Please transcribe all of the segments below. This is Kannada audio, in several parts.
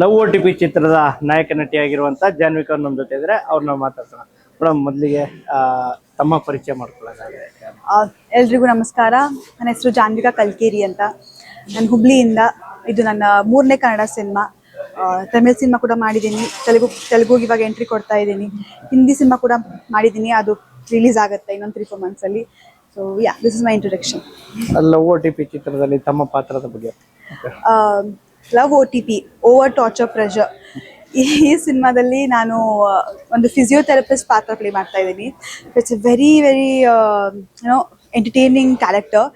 ಲವ್ ಓ ಟಿ ಪಿ ಚಿತ್ರದ ನಾಯಕ ನಟಿಯಾಗಿರುವಂಥ ಜಾನ್ವಿಕ್ ಅವ್ರು ನಮ್ಮ ಜೊತೆ ಇದ್ರೆ ಅವ್ರನ್ನ ಮಾತಾಡ್ಸೋಣ. ಮೇಡಮ್ ಮೊದಲಿಗೆ ತಮ್ಮ ಪರಿಚಯ ಮಾಡ್ಕೊಳ್ಳೋದಾದ್ರೆ. ಎಲ್ರಿಗೂ ನಮಸ್ಕಾರ. ನನ್ನ ಹೆಸರು ಜಾನ್ವಿಕಾ ಕಲ್ಕೇರಿ ಅಂತ. ನಾನು ಹುಬ್ಳಿಯಿಂದ ಇದು ನನ್ನ ಮೂರನೇ ಕನ್ನಡ ಸಿನಿಮಾ. ತಮಿಳ್ ಸಿನಿಮಾ ಕೂಡ ಮಾಡಿದ್ದೀನಿ. ತೆಲುಗು ತೆಲುಗುಗೆ ಇವಾಗ ಎಂಟ್ರಿ ಕೊಡ್ತಾ ಇದ್ದೀನಿ. ಹಿಂದಿ ಸಿನಿಮಾ ಕೂಡ ಮಾಡಿದ್ದೀನಿ. ಅದು ರಿಲೀಸ್ ಆಗುತ್ತೆ ಇನ್ನೊಂದು three four ಮಂತ್ಸಲ್ಲಿ so yeah this is my introduction love O T P ಚಿತ್ರದಲ್ಲಿ ತಮ್ಮ ಪಾತ್ರದ ಬಗ್ಗೆ. Love O T P over torture pressure ಈ ಸಿನಿಮಾದಲ್ಲಿ ನಾನು ಒಂದು ಫಿಸಿಯೋಥೆರಪಿಸ್ಟ್ ಪಾತ್ರ ಪ್ಲೇ ಮಾಡ್ತಾ ಇದ್ದೀನಿ. It's a very very you know entertaining character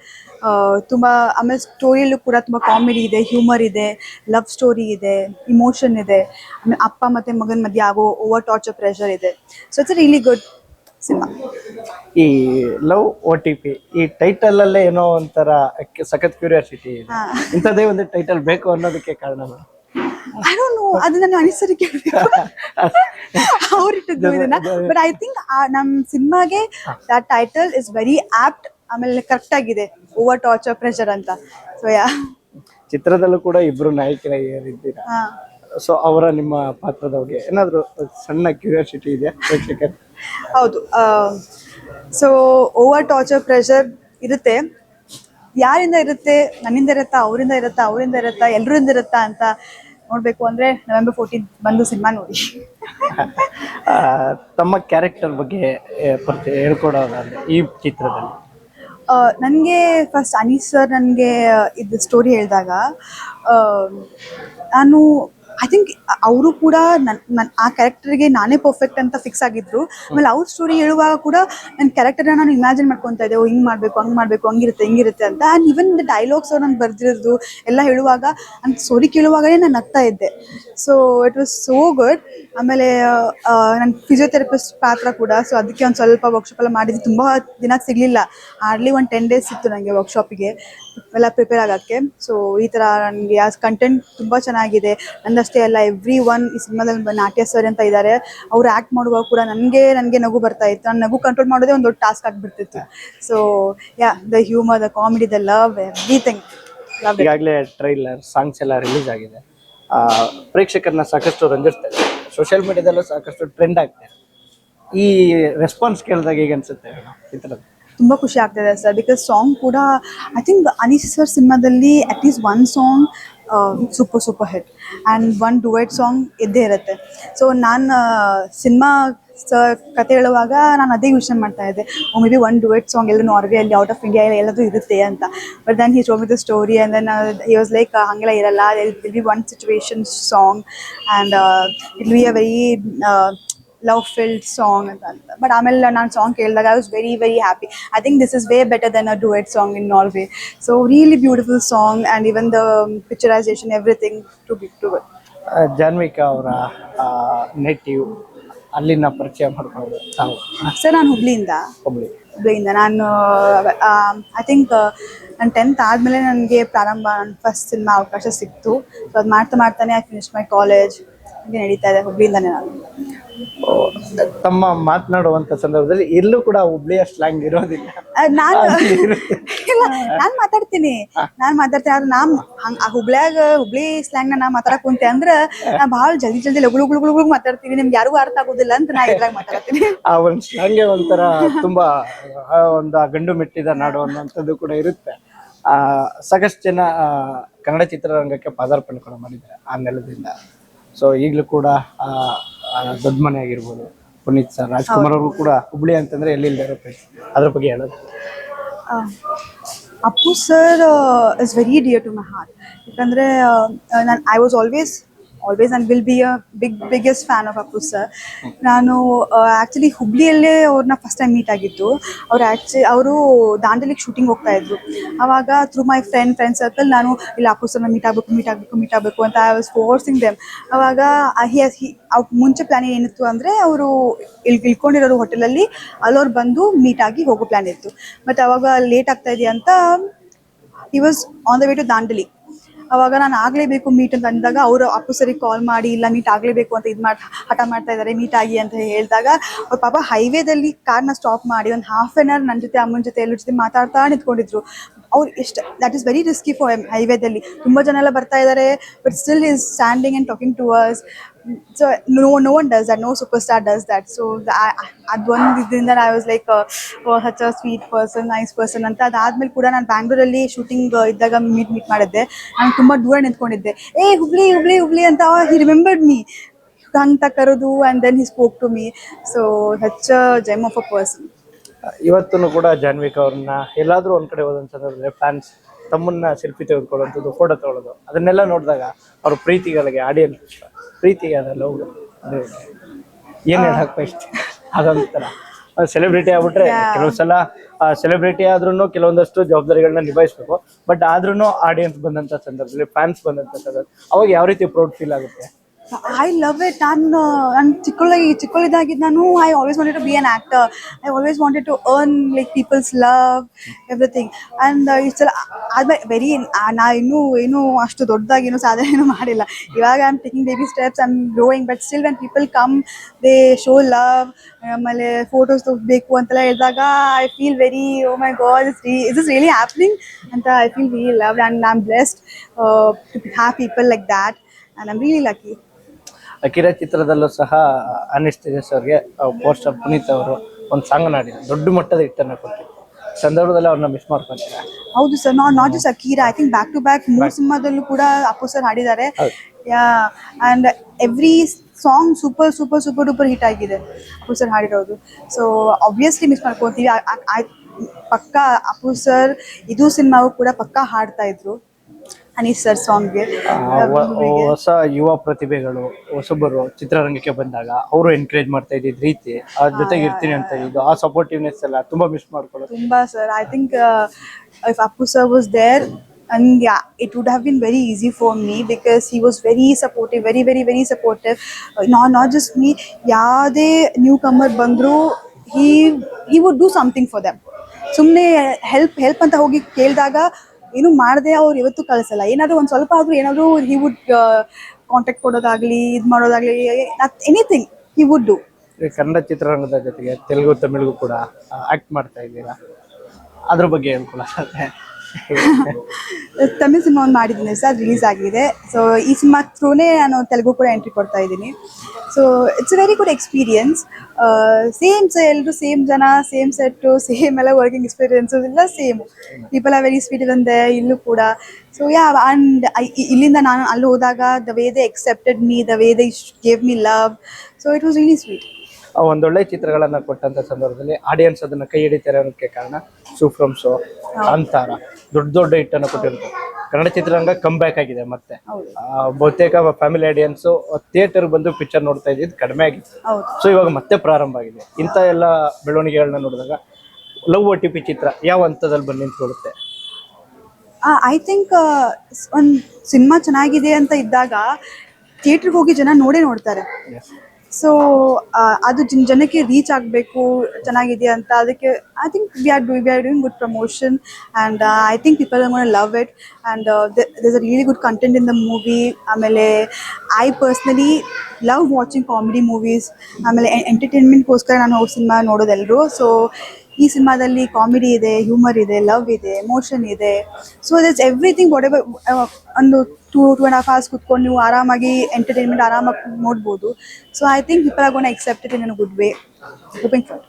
ತುಂಬ, ಆಮೇಲೆ ಸ್ಟೋರಿಯಲ್ಲೂ ಕೂಡ ತುಂಬ ಕಾಮಿಡಿ ಇದೆ ಹ್ಯೂಮರ್ ಇದೆ ಲವ್ ಸ್ಟೋರಿ ಇದೆ ಇಮೋಷನ್ ಇದೆ. ಆಮೇಲೆ ಅಪ್ಪ ಮತ್ತು ಮಗನ ಮಧ್ಯೆ ಆಗೋ ಓವರ್ ಟಾರ್ಚರ್ ಪ್ರೆಷರ್ ಇದೆ. So it's a really good cinema. ಈ ಲವ್ ಓ ಟಿ ಪಿ ಈ ಟೈಟಲ್ ಅಲ್ಲೇ ಏನೋ ಒಂಥರ ಸಖತ್ ಕ್ಯೂರಿಯಾಸಿಟಿ ಇದೆ. ಇಂಥದ್ದೇ ಒಂದು ಟೈಟಲ್ ಬೇಕು ಅನ್ನೋದಕ್ಕೆ ಕಾರಣ ನಾನು ಐ ಡೋಂಟ್ ನೋ ಅದು ನನ್ನ ಅನಿಸರಿ ಕೇಳಬೇಕು ಅವ್ರಿಟ್ಟಿದ್ದು ಇದನ್ನ. ಬಟ್ ಐ ಥಿಂಕ್ ನಮ್ ಸಿನಿಮಾಗೆ that title is very apt ಆಮೇಲೆ ಕರೆಕ್ಟ್ ಆಗಿದೆ ಓವರ್ ಟಾರ್ಚರ್ ಪ್ರೆಷರ್ ಅಂತ. ಸೊ ಯಾ ಚಿತ್ರದಲ್ಲೂ ಕೂಡ ಇಬ್ರು ನಾಯಕಿಯರಿದ್ದೀರಾ ಸೊ ಅವರ ನಿಮ್ಮ ಪಾತ್ರದ ಬಗ್ಗೆ ಏನಾದರೂ ಸಣ್ಣ ಕ್ಯೂರಿಯಾಸಿಟಿ ಇದೆ ಪ್ರೇಕ್ಷಕರು? ಹೌದು. ಸೊ ಓವರ್ ಟಾರ್ಚರ್ ಪ್ರೆಷರ್ ಇರುತ್ತೆ. ಯಾರಿಂದ ಇರುತ್ತೆ? ನನ್ನಿಂದ ಇರುತ್ತಾ? ಅವರಿಂದ ಇರುತ್ತಾ? ಅವರಿಂದ ಇರುತ್ತಾ? ಎಲ್ಲರಿಂದ ಇರುತ್ತಾ ಅಂತ ನೋಡಬೇಕು ಅಂದ್ರೆ ನವೆಂಬರ್ ಫೋರ್ಟೀನ್ ಬಂದು ಸಿನಿಮಾ ನೋಡಿ. ತಮ್ಮ ಕ್ಯಾರೆಕ್ಟರ್ ಬಗ್ಗೆ ಪರಿಚಯ ಹೇಳ್ಕೊಡೋದಾದ್ರೆ ಈ ಚಿತ್ರದಲ್ಲಿ. ನನಗೆ ಫಸ್ಟ್ ಅನೀಸ್ ಸರ್ ನನಗೆ ಇದು ಸ್ಟೋರಿ ಹೇಳಿದಾಗ ನಾನು ಐ ಥಿಂಕ್ ಅವರು ಕೂಡ ನನ್ನ ನನ್ನ ಆ ಕ್ಯಾರೆಕ್ಟರ್ಗೆ ನಾನೇ ಪರ್ಫೆಕ್ಟ್ ಅಂತ ಫಿಕ್ಸ್ ಆಗಿದ್ರು. ಆಮೇಲೆ ಅವ್ರ ಸ್ಟೋರಿ ಹೇಳುವಾಗ ಕೂಡ ನನ್ನ ಕ್ಯಾರೆಕ್ಟರ್ನ ನಾನು ಇಮ್ಯಾಜಿನ್ ಮಾಡ್ಕೊತಾ ಇದ್ದೆ, ಓ, ಹಿಂಗೆ ಮಾಡಬೇಕು, ಹಂಗ್ ಮಾಡಬೇಕು, ಹಂಗಿರುತ್ತೆ, ಹಿಂಗಿರುತ್ತೆ ಅಂತ. ಆ್ಯಂಡ್ ಇವನ್ ದ ಡೈಲಾಗ್ಸ್ ಅವ್ರು ನಾನು ಬರ್ದಿರೋದು ಎಲ್ಲ ಹೇಳುವಾಗ ನನ್ನ ಸ್ಟೋರಿ ಕೇಳುವಾಗಲೇ ನಾನು ನಗ್ತಾ ಇದ್ದೆ. So it was so good ಆಮೇಲೆ ನನ್ನ ಫಿಸಿಯೋಥೆರಪಿಸ್ಟ್ ಪಾತ್ರ ಕೂಡ ಸೊ ಅದಕ್ಕೆ ಒಂದು ಸ್ವಲ್ಪ ವರ್ಕ್ಶಾಪ್ ಎಲ್ಲ ಮಾಡಿದ್ದು ತುಂಬ ದಿನ ಸಿಗಲಿಲ್ಲ. ಹಾರ್ಡ್ಲಿ ಒಂದು ಟೆನ್ ಡೇಸ್ ಇತ್ತು ನನಗೆ ವರ್ಕ್ಶಾಪಿಗೆ ಎಲ್ಲ ಪ್ರಿಪೇರ್ ಆಗೋಕ್ಕೆ. ಸೊ ಈ ಥರ ನನಗೆ ಆ ಕಂಟೆಂಟ್ ತುಂಬ ಚೆನ್ನಾಗಿದೆ. ನಂದಷ್ಟೇ ಅಲ್ಲ ಎವ್ರಿ ಒನ್ ಈ ಸಿನಿಮಾದಲ್ಲಿ ನಾಟ್ಯ ಸರ್ ಅಂತ ಇದ್ದಾರೆ ಅವ್ರು ಆ್ಯಕ್ಟ್ ಮಾಡುವಾಗ ಕೂಡ ನನಗೆ ನನಗೆ ನಗು ಬರ್ತಾ ಇತ್ತು. ನಾನು ನಗು ಕಂಟ್ರೋಲ್ ಮಾಡೋದೇ ಒಂದು ದೊಡ್ಡ task ಆಗಿಬಿಡ್ತಿತ್ತು. So yeah the humour the comedy the love everything ಈಗಾಗಲೇ ಟ್ರೈಲರ್ ಸಾಂಗ್ಸ್ ಎಲ್ಲ ರಿಲೀಸ್ ಆಗಿದೆ. ಪ್ರೇಕ್ಷಕರನ್ನ ಸಾಕಷ್ಟು ರಂಜಿಸ್ತಾರೆ ಸೋಷಿಯಲ್ ಮೀಡಿಯಾದಲ್ಲೂ ಸಾಕಷ್ಟು ಟ್ರೆಂಡ್ ಆಗ್ತಿದೆ ಈ ರೆಸ್ಪಾನ್ಸ್ ಕೇಳಿದಾಗ ಹೇಗೆ ಅನ್ಸುತ್ತೆ ಈ ಥರದ್ದು. ತುಂಬ ಖುಷಿ ಆಗ್ತಿದೆ ಸರ್ ಬಿಕಾಸ್ ಸಾಂಗ್ ಕೂಡ ಐ ಥಿಂಕ್ ಅನೀಸ್ ಸರ್ ಸಿನಿಮಾದಲ್ಲಿ at least one song super super hit and one duet song ಇದ್ದೇ ಇರುತ್ತೆ. ಸೊ ನಾನು ಸಿನಿಮಾ ಸ ಕತೆ ಹೇಳುವಾಗ ನಾನು ಅದೇ ಯೋಚನೆ ಮಾಡ್ತಾ ಇದ್ದೆ. Oh maybe one duet song ಎಲ್ಲ ನಾರ್ವೆಯಲ್ಲಿ ಔಟ್ ಆಫ್ ಇಂಡಿಯಾ ಎಲ್ಲದೂ ಇರುತ್ತೆ ಅಂತ. But then he show me the story and then he was like ಹಂಗೆಲ್ಲ ಇರಲ್ಲ. Will be one situation song and it be a very love filled song ಅಂತ ಅಂತ ಬಟ್ ಆಮೇಲೆ ನಾನು ಸಾಂಗ್ ಕೇಳಿದಾಗ I was very very happy I think this is way better then a duet song in Norway so really beautiful song and even the picturisation everything to be to good Jahnvika ಅವರ ನೆಟಿವ್ ಅಲ್ಲಿನ ಪರಿಚಯ ಮಾಡ್ಕೊಳ್ಳೋದು ತಾವು. ಸರ್ ನಾನು ಹುಬ್ಳಿಯಿಂದ. ಹುಬ್ಳಿ. ಹುಬ್ಳಿಯಿಂದ. ನಾನು ಐ ಥಿಂಕ್ ನಾನು ಟೆಂತ್ ಆದಮೇಲೆ ನನಗೆ ಪ್ರಾರಂಭ ನನ್ನ ಫಸ್ಟ್ ಸಿನಿಮಾ ಅವಕಾಶ ಸಿಕ್ತು. ಸೊ ಅದು ಮಾಡ್ತಾ ಮಾಡ್ತಾನೆ ಐ ಫಿನಿಶ್ ಮೈ ಕಾಲೇಜ್ ಹೀಗೆ ನಡೀತಾ ಇದೆ ಹುಬ್ಳಿಯಿಂದಾನೆ ನಾನು. ತಮ್ಮ ಮಾತನಾಡುವಂತ ಸಂದರ್ಭದಲ್ಲಿ ಎಲ್ಲೂ ಕೂಡ ಹುಬ್ಳಿಯ ಸ್ಲ್ಯಾಂಗ್ ಇರೋದಿಲ್ಲ. ನಾನು ಇಲ್ಲ ನಾನ್ ಮಾತಾಡ್ತೀನಿ. ನಾನ್ ಮಾತಾಡ್ತೀನಿ ಆದ್ರೆ ನಾ ಹುಬ್ಳ್ಯಾಗ ಹುಬ್ಳಿ ಸ್ಲ್ಯಾಂಗ್ ನಾ ಮಾತಾಡಕ್ ಕುಂತೆ ಅಂದ್ರ ನಾ ಭಾಳ ಜಲ್ದಿ ಜಲ್ದಿ ಲಗು ಮಾತಾಡ್ತೀವಿ ಲಗು ಲಗು ಮಾತಾಡ್ತೀನಿ. ನಿಮ್ಗೆ ಯಾರಿಗೂ ಅರ್ಥ ಆಗೋದಿಲ್ಲ ಅಂತ ನಾ ಇದ್ರಾಗ ಮಾತಾಡ್ತೀನಿ ಆ ಒಂದು ಸ್ಲ್ಯಾಂಗೆ ಒಂಥರ ತುಂಬಾ ಒಂದು ಗಂಡು ಮೆಟ್ಟಿದ ನಾಡು ಅನ್ನುವಂಥದ್ದು ಕೂಡ ಇರುತ್ತೆ. ಆ ಸಾಕಷ್ಟು ಜನ ಕನ್ನಡ ಚಿತ್ರರಂಗಕ್ಕೆ ಪಾದಾರ್ಪಣೆ ಕೂಡ ಮಾಡಿದ್ದಾರೆ ಆ ನೆಲದಿಂದ. ಸೊ ಈಗಲೂ ಕೂಡ ಆ, ದೊಡ್ಡ ಮನೆ ಆಗಿರ್ಬೋದು. ಪುನೀತ್ ಸರ್ ರಾಜ್ಕುಮಾರ್ ಅವರು ಕೂಡ ಹುಬ್ಳಿ ಅಂತಂದ್ರೆ ಎಲ್ಲಿಲ್ಲದೆ ಇರೋ. ಅದ್ರ ಬಗ್ಗೆ ಹೇಳೋದು. Appu sir is very dear to my heart ಯಾಕಂದ್ರೆ ನಾನು I was always always and will be a big biggest fan of Appu sir ನಾನು ಆ್ಯಕ್ಚುಲಿ ಹುಬ್ಳಿಯಲ್ಲೇ ಅವ್ರನ್ನ ಫಸ್ಟ್ ಟೈಮ್ ಮೀಟ್ ಆಗಿದ್ದು, ಅವ್ರು ಆ್ಯಕ್ಚು ಅವರು ದಾಂಡಲಿಗೆ ಶೂಟಿಂಗ್ ಹೋಗ್ತಾ ಇದ್ರು. ಆವಾಗ through my friend friend circle ನಾನು, ಇಲ್ಲಿ ಅಪ್ಪು ಸರ್ನ ಮೀಟ್ ಆಗಬೇಕು ಮೀಟ್ ಆಗಬೇಕು ಮೀಟ್ ಆಗಬೇಕು ಅಂತ ಐ ವಾಸ್ ಫೋರ್ಸಿಂಗ್ ದೆಮ್ ಆವಾಗ ಹಿ ಅವ್ರ ಮುಂಚೆ ಪ್ಲ್ಯಾನ್ ಏನಿತ್ತು ಅಂದರೆ, ಅವರು ಇಲ್ಲಿ ಇಳ್ಕೊಂಡಿರೋರು ಹೋಟೆಲಲ್ಲಿ ಅಲ್ಲೋರು ಬಂದು ಮೀಟ್ ಆಗಿ ಹೋಗೋ ಪ್ಲ್ಯಾನ್ ಇತ್ತು. ಬಟ್ ಅವಾಗ ಲೇಟ್ ಆಗ್ತಾ ಇದೆಯಾ ಅಂತ he was on the way to Dandeli ಅವಾಗ ನಾನು ಆಗಲೇಬೇಕು ಮೀಟ್ ಅಂತ ಅಂದಾಗ ಅವರು ಅಪ್ಪು ಸರಿ ಕಾಲ್ ಮಾಡಿ, ಇಲ್ಲ ಮೀಟ್ ಆಗಲೇಬೇಕು ಅಂತ ಇದು ಮಾಡಿ, ಹಠ ಮಾಡ್ತಾ ಇದ್ದಾರೆ ಮೀಟ್ ಆಗಿ ಅಂತ ಹೇಳಿದಾಗ ಅವ್ರ ಪಾಪ ಹೈವೇದಲ್ಲಿ ಕಾರ್ನ ಸ್ಟಾಪ್ ಮಾಡಿ ಒಂದು ಹಾಫ್ ಆನ್ ಅವರ್ ನನ್ನ ಜೊತೆ, ಅಮ್ಮನ ಜೊತೆ, ಎಲ್ಲರ ಜೊತೆ ಮಾತಾಡ್ತಾ ನಿಂತ್ಕೊಂಡಿದ್ರು. ಅವ್ರು ಇಷ್ಟ that is very risky for ಹೈವೇದಲ್ಲಿ ತುಂಬ ಜನ ಎಲ್ಲ ಬರ್ತಾ ಇದ್ದಾರೆ but still is standing and talking to us so no no one does that no super star does that so ಅದೊಂದು ಇದರಿಂದ I was like such a sweet person nice person ಅಂತ ಅದಾದ್ಮೇಲೆ ಕೂಡ ನಾನು ಬ್ಯಾಂಗ್ಳೂರಲ್ಲಿ ಶೂಟಿಂಗ್ ಇದ್ದಾಗ ಮೀಟ್ ಮೀಟ್ ಮಾಡಿದ್ದೆ. ನಾನು ತುಂಬ ದೂರ ನಿಂತ್ಕೊಂಡಿದ್ದೆ. ಏ, ಹುಬ್ಳಿ ಹುಬ್ಳಿ ಹುಬ್ಳಿ ಅಂತ ಹಿ ರಿಮೆಂಬರ್ಡ್ ಮೀ ಅಂತ ಕರೆದು and then he spoke to me so ಹಚ್ ಜೈಮ್ ಆಫ್ ಅ ಪರ್ಸನ್ ಇವತ್ತೂ ಕೂಡ ಜಾನ್ವಿಕ್ ಅವ್ರನ್ನ ಎಲ್ಲಾದರೂ ಒಂದ್ ಕಡೆ ಸಂದರ್ಭದಲ್ಲಿ ಫ್ಯಾನ್ಸ್ ತಮ್ಮನ್ನ ಸೆಲ್ಫಿ ತೆಗೆದುಕೊಳ್ಳುವಂಥದ್ದು ಫೋಟೋ ತಗೊಳ್ಳೋದು. ಅದನ್ನೆಲ್ಲ ನೋಡಿದಾಗ ಅವ್ರ ಪ್ರೀತಿಗಳಿಗೆ ಆಡಿಯನ್ಸ್ ಪ್ರೀತಿಗೆ ಅದೆಲ್ಲ ಹೋಗೋದು ಅದು ಏನ್ ಹೇಳಕ್ ಬಯಸ್ತಿ ಅದೊಂಥರ. ಸೆಲೆಬ್ರಿಟಿ ಆಗ್ಬಿಟ್ರೆ ಕೆಲವು ಸಲ ಸೆಲೆಬ್ರಿಟಿ ಆದ್ರೂ ಕೆಲವೊಂದಷ್ಟು ಜವಾಬ್ದಾರಿಗಳನ್ನ ನಿಭಾಯಿಸ್ಬೇಕು. ಬಟ್ ಆದ್ರೂ ಆಡಿಯನ್ಸ್ ಬಂದಂತ ಸಂದರ್ಭದಲ್ಲಿ ಫ್ಯಾನ್ಸ್ ಬಂದಂತ ಸಂದರ್ಭ ಅವಾಗ ಯಾವ ರೀತಿ ಪ್ರೌಡ್ ಫೀಲ್ ಆಗುತ್ತೆ? ಐ ಲವ್ ಇಟ್ ನಾನು ನಾನು ಚಿಕ್ಕಳ ಚಿಕ್ಕಳಿದ್ದಾಗಿದ್ದು ನಾನು I always wanted to be an actor I always wanted to earn like peoples love everything and ಇಷ್ಟೆಲ್ಲ ಆದ್ಮೇಲೆ ವೆರಿ ನಾ ಇನ್ನೂ ಏನೂ ಅಷ್ಟು ದೊಡ್ಡದಾಗಿ ಏನೂ ಸಾಧನೆ ಏನೂ ಮಾಡಿಲ್ಲ. ಇವಾಗ I am taking baby steps I am growing but still when people come they show love ಆಮೇಲೆ ಫೋಟೋಸ್ ಬೇಕು ಅಂತೆಲ್ಲ ಹೇಳಿದಾಗ I feel very oh my god is re is is really happening ಅಂತ I feel very love and I am blessed to have people like that and I'm really lucky Akira ಚಿತ್ರದಲ್ಲೂ ಸಹ ಅನಿಶ್ ತೇಜಸ್ ಅವ್ರಿಗೆ ಪೋಸ್ಟರ್ ಪುನೀತ್ ಅವರು ಒಂದು ಸಾಂಗ್ ನಾಡಿದ್ರು ದೊಡ್ಡ ಮಟ್ಟದ ಹಿಟ್ಟನ್ನು ಕೊಟ್ಟಿದ್ರು ಸಂದರ್ಭದಲ್ಲಿ ಅವ್ರನ್ನ ಮಿಸ್ ಮಾಡ್ಕೊಂತಾರೆ? ಹೌದು sir not not just Akira I think back to back ಮೂರು ಸಿನಿಮಾದಲ್ಲೂ ಕೂಡ ಅಪ್ಪು ಸರ್ ಹಾಡಿದ್ದಾರೆ. And every song super super super duper hit ಆಗಿದೆ ಅಪ್ಪು ಸರ್ ಹಾಡಿರೋದು. ಸೊ ಆಬ್ವಿಯಸ್ಲಿ ಮಿಸ್ ಮಾಡ್ಕೊತೀವಿ. ಪಕ್ಕಾ ಅಪ್ಪು ಸರ್ ಇದು ಸಿನಿಮಾಗೂ ಕೂಡ ಪಕ್ಕಾ ಹಾಡ್ತಾ ಇದ್ರು. ಅನೀಶ್ ಸರ್ ಸಾಂಗ್ಗೆ ಹೊಸ ಯುವ ಪ್ರತಿಭೆಗಳು ಹೊಸಬರು ಚಿತ್ರರಂಗಕ್ಕೆ ಬಂದಾಗ ಅವರು ಎನ್ಕರೇಜ್ ಮಾಡ್ತಾ ಇದ್ದಿದ್ ರೀತಿ ಅದ್ರ ಜೊತೆಗೆ ಇರ್ತೀನಿ ಅಂತ ಇದ್ದು ಆ ಸಪೋರ್ಟಿವ್ನೆಸ್ ಎಲ್ಲ ತುಂಬಾ ಮಿಸ್ ಮಾಡ್ಕೊಳ್ಳೋದು. ತುಂಬಾ sir I think if Appu sir was there and yeah it would have been very easy for me because he was very supportive very very very supportive. Uh, not not just me ಯಾವುದೇ ನ್ಯೂ ಕಮರ್ ಬಂದರೂ he he would do something for them. ಸುಮ್ಮನೆ ಹೆಲ್ಪ್ ಹೆಲ್ಪ್ ಅಂತ ಹೋಗಿ ಕೇಳಿದಾಗ ಏನು ಮಾಡದೆ ಅವ್ರು ಇವತ್ತು ಕಳಿಸಲ್ಲ. ಏನಾದರೂ ಒಂದು ಸ್ವಲ್ಪ ಆದರೂ ಏನಾದರೂ ಹಿ ವುಡ್ ಕಾಂಟ್ಯಾಕ್ಟ್ ಕೊಡೋದಾಗ್ಲಿ, ಇದು ಮಾಡೋದಾಗ್ಲಿ anything he would do Kannada ಚಿತ್ರರಂಗದ ಜೊತೆಗೆ ತೆಲುಗು ತಮಿಳಿಗೂ ಕೂಡ ಆಕ್ಟ್ ಮಾಡ್ತಾ ಇದ್ದೀರಾ? ಅದ್ರ ಬಗ್ಗೆ ಹೇಳ್ಕೊಳ್ಳೋದಾದ್ರೆ ತಮಿಳ್ ಸಿನಿಮಾ ಒಂದು ಮಾಡಿದ್ದೀನಿ ಸರ್ ರಿಲೀಸ್ ಆಗಿದೆ. ಸೊ ಈ ಸಿನಿಮಾ ಥ್ರೂನೇ ನಾನು ತೆಲುಗು ಕೂಡ ಎಂಟ್ರಿ ಕೊಡ್ತಾ ಇದ್ದೀನಿ. So it's a very good experience same ಸ ಎಲ್ಲರೂ ಸೇಮ್ ಜನ ಸೇಮ್ ಸೆಟ್ಟು ಸೇಮ್ ಎಲ್ಲ ವರ್ಕಿಂಗ್ ಎಕ್ಸ್ಪೀರಿಯನ್ಸು ಎಲ್ಲ same people are very sweet ಇದಂದೆ ಇಲ್ಲೂ ಕೂಡ. ಸೊ ಯಾ ಆ್ಯಂಡ್ ಇಲ್ಲಿಂದ ನಾನು ಅಲ್ಲಿ ಹೋದಾಗ the way they accepted me the way they gave me love so it was really sweet ಒಂದೊಳ್ಳೆ ಚಿತ್ರಗಳನ್ನ ಕೊಟ್ಟಂತ ಸಂದರ್ಭದಲ್ಲಿ ಆಡಿಯನ್ಸ್ ಅದನ್ನ ಕೈ ಹಿಡಿತಾರೆ ಅನ್ನೋಕ್ಕೆ ಕಾರಣ ಸೂಫ್ರಮ್ಸು ಅಂತಾರ ದೊಡ್ಡ ದೊಡ್ಡ ಹಿಟ್ಟನ್ನು ಕೊಟ್ಟಿರುತ್ತೆ. ಕನ್ನಡ ಚಿತ್ರರಂಗ ಕಮ್ ಬ್ಯಾಕ್ ಆಗಿದೆ ಮತ್ತೆ. ಆ, ಬಹುತೇಕ ಫ್ಯಾಮಿಲಿ ಆಡಿಯನ್ಸ್ ಥಿಯೇಟರ್ ಬಂದು ಪಿಕ್ಚರ್ ನೋಡ್ತಾ ಇದ್ದಿದ್ದು ಕಡಿಮೆ ಆಗಿತ್ತು. ಸೊ ಇವಾಗ ಮತ್ತೆ ಪ್ರಾರಂಭ ಆಗಿದೆ. ಇಂಥ ಎಲ್ಲ ಬೆಳವಣಿಗೆಗಳನ್ನ ನೋಡಿದಾಗ ಲವ್ ಒ ಟಿ ಪಿ ಚಿತ್ರ ಯಾವ ಹಂತದಲ್ಲಿ ಬಂದು ನಿಂತ್ಕೊಳ್ಳುತ್ತೆ? ಐ ಥಿಂಕ್ ಒಂದು ಸಿನಿಮಾ ಚೆನ್ನಾಗಿದೆ ಅಂತ ಇದ್ದಾಗ ಥಿಯೇಟ್ರಿಗೆ ಹೋಗಿ ಜನ ನೋಡೇ ನೋಡ್ತಾರೆ. ಸೊ ಅದು ಜನ- ಜನಕ್ಕೆ ರೀಚ್ ಆಗಬೇಕು, ಚೆನ್ನಾಗಿದೆಯಾ ಅಂತ ಅದಕ್ಕೆ I think we are do we are doing good promotion and I think people are love it and does a really good content in the movie ಆಮೇಲೆ I personally love watching comedy movies ಆಮೇಲೆ ಎಂಟರ್ಟೈನ್ಮೆಂಟ್ಗೋಸ್ಕರ ನಾನು ಸಿನಿಮಾ ನೋಡೋದೆಲ್ಲರೂ ಸೊ ಈ ಸಿನಿಮಾದಲ್ಲಿ ಕಾಮಿಡಿ ಇದೆ ಹ್ಯೂಮರ್ ಇದೆ ಲವ್ ಇದೆ ಎಮೋಷನ್ ಇದೆ. So this everything whatever ಒಂದು two two and half hours ಕುತ್ಕೊಂಡು ನೀವು ಆರಾಮಾಗಿ ಎಂಟರ್ಟೈನ್ಮೆಂಟ್ ಆರಾಮಾಗಿ ನೋಡ್ಬೋದು. So I think people are gonna accept it in good way hoping for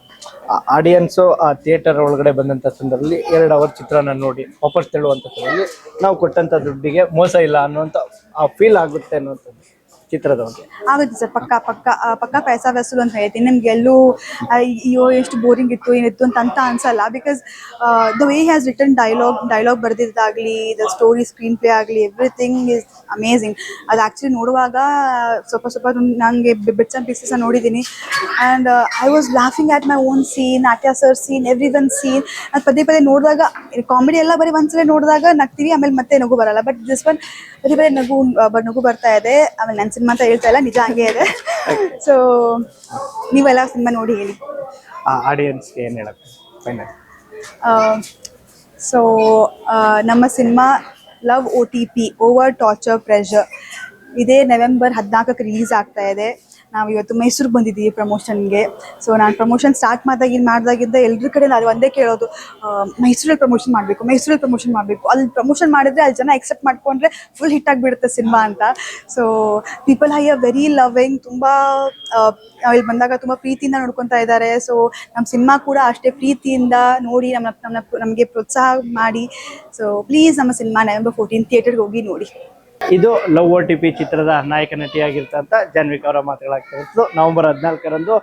audience ಆ ಥಿಯೇಟರ್ ಒಳಗಡೆ ಬಂದಂಥ ಸಂದರ್ಭದಲ್ಲಿ ಎರಡು ಅವರ್ ಚಿತ್ರನ ನೋಡಿ ವಾಪಸ್ ತೆಳುವಂಥ ನಾವು ಕೊಟ್ಟಂಥ ದುಡ್ಡಿಗೆ ಮೋಸ ಇಲ್ಲ ಅನ್ನುವಂಥ ಆ ಫೀಲ್ ಆಗುತ್ತೆ ಅನ್ನುವಂಥದ್ದು. ಚಿತ್ರದ ಬಗ್ಗೆ ಆಗುತ್ತೆ ಸರ್, ಪಕ್ಕ ಪಕ್ಕ ಪಕ್ಕ ಪೈಸಾ ವಸೂಲ್ ಅಂತ ಹೇಳ್ತೀನಿ. ನಿಮ್ಗೆ ಎಲ್ಲೂ ಅಯ್ಯೋ, ಎಷ್ಟು ಬೋರಿಂಗ್ ಇತ್ತು, ಏನಿತ್ತು ಅಂತ ಅನ್ಸಲ್ಲ. Because the way has written dialogue dialogue ಬರೆದಿದ್ದಾಗಲಿ the story screenplay ಆಗಲಿ ಎವ್ರಿಥಿಂಗ್ ಇಸ್ ಅಮೇಝಿಂಗ್ ಅದು ಆಕ್ಚುಲಿ ನೋಡುವಾಗ, ಸ್ವಲ್ಪ ಸ್ವಲ್ಪ ನಂಗೆ ಬಿಟ್ಸ್ ಆ್ಯಂಡ್ ಪೀಸಸ್ ನೋಡಿದ್ದೀನಿ. And I was laughing at my own scene ನಾಟ್ಯ sir scene every one scene ಅದು ಪದೇ ಪದೇ ನೋಡಿದಾಗ ಕಾಮಿಡಿ ಎಲ್ಲ ಬರೀ ಒಂದ್ಸಲ ನೋಡಿದಾಗ ನಗ್ತೀವಿ, ಆಮೇಲೆ ಮತ್ತೆ ನಗು ಬರಲ್ಲ. ಬಟ್ ದಿಸ್ ಒನ್ ಪದೇ ಪದೇ ನಗು ನಗು ಬರ್ತಾ ಇದೆ. ಆಮೇಲೆ ನನ್ನ ಸಿನಿಮಾ ಅಂತ ಹೇಳ್ತಾ ಇಲ್ಲ ನಿಜ ಹಂಗೆ ಇದೆ. ಸೊ ನೀವೆಲ್ಲ ಸಿನಿಮಾ ನೋಡಿ ಹೇಳಿ. ಆ ಆಡಿಯನ್ಸ್ಗೆ ಏನು ಹೇಳಕ್ಕೆ ಫೈನಲ್ ಸೊ ನಮ್ಮ cinema Love O T P over torture pressure. ಇದೇ ನವೆಂಬರ್ ಹದಿನಾಲ್ಕಕ್ಕೆ ರಿಲೀಸ್ ಆಗ್ತಾ ಇದೆ. ನಾವು ಇವತ್ತು ಮೈಸೂರಿಗೆ ಬಂದಿದ್ದೀವಿ ಪ್ರಮೋಷನ್ಗೆ. ಸೊ ನಾನು ಪ್ರಮೋಷನ್ ಸ್ಟಾರ್ಟ್ ಮಾಡಿದಾಗ ಇದು ಮಾಡಿದಾಗಿದ್ದ ಎಲ್ಲರ ಕಡೆ ನಾನು ಒಂದೇ ಕೇಳೋದು ಮೈಸೂರಲ್ಲಿ ಪ್ರಮೋಷನ್ ಮಾಡಬೇಕು, ಮೈಸೂರಲ್ಲಿ ಪ್ರಮೋಷನ್ ಮಾಡಬೇಕು. ಅಲ್ಲಿ ಪ್ರಮೋಷನ್ ಮಾಡಿದ್ರೆ ಅಲ್ಲಿ ಜನ ಎಕ್ಸೆಪ್ಟ್ ಮಾಡ್ಕೊಂಡ್ರೆ ಫುಲ್ ಹಿಟ್ ಆಗಿಬಿಡುತ್ತೆ ಸಿನಿಮಾ ಅಂತ. So people hi are very loving ತುಂಬ ಇಲ್ಲಿ ಬಂದಾಗ ತುಂಬ ಪ್ರೀತಿಯಿಂದ ನೋಡ್ಕೊತಾ ಇದ್ದಾರೆ ಸೊ ನಮ್ಮ ಸಿನಿಮಾ ಕೂಡ ಅಷ್ಟೇ ಪ್ರೀತಿಯಿಂದ ನೋಡಿ ನಮ್ಮ ನಮ್ಮ ನಮಗೆ ಪ್ರೋತ್ಸಾಹ ಮಾಡಿ. ಸೊ ಪ್ಲೀಸ್ ನಮ್ಮ ಸಿನಿಮಾ ನವೆಂಬರ್ ಫೋರ್ಟೀನ್ ಥಿಯೇಟರ್ಗೆ ಹೋಗಿ ನೋಡಿ. ಇದು ಲವ್ ಓ ಟಿ ಪಿ ಚಿತ್ರದ ನಾಯಕ ನಟಿಯಾಗಿರ್ತಂತ ಜಾನ್ವಿಕ್ ಅವರ ಮಾತುಗಳಾಗ್ತಿರುತ್ತು ನವೆಂಬರ್ ಹದಿನಾಲ್ಕರಂದು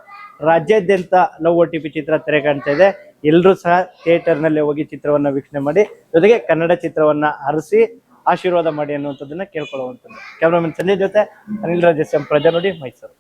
ರಾಜ್ಯಾದ್ಯಂತ ಲವ್ ಓ ಟಿ ಚಿತ್ರ ತೆರೆ ಕಾಣ್ತಾ ಇದೆ. ಎಲ್ಲರೂ ಸಹ ಥಿಯೇಟರ್ನಲ್ಲಿ ಹೋಗಿ ಚಿತ್ರವನ್ನ ವೀಕ್ಷಣೆ ಮಾಡಿ, ಜೊತೆಗೆ ಕನ್ನಡ ಚಿತ್ರವನ್ನ ಹರಿಸಿ ಆಶೀರ್ವಾದ ಮಾಡಿ ಅನ್ನುವಂಥದ್ದನ್ನು ಕೇಳ್ಕೊಳ್ಳುವಂಥದ್ದು. ಕ್ಯಾಮ್ರಾಮನ್ ಸಂಜಯ್ ಜೊತೆ ಅನಿಲ್ ರಾಜೇಶ್ ಪ್ರಜಾ ನೋಡಿ ಮೈಸೂರು.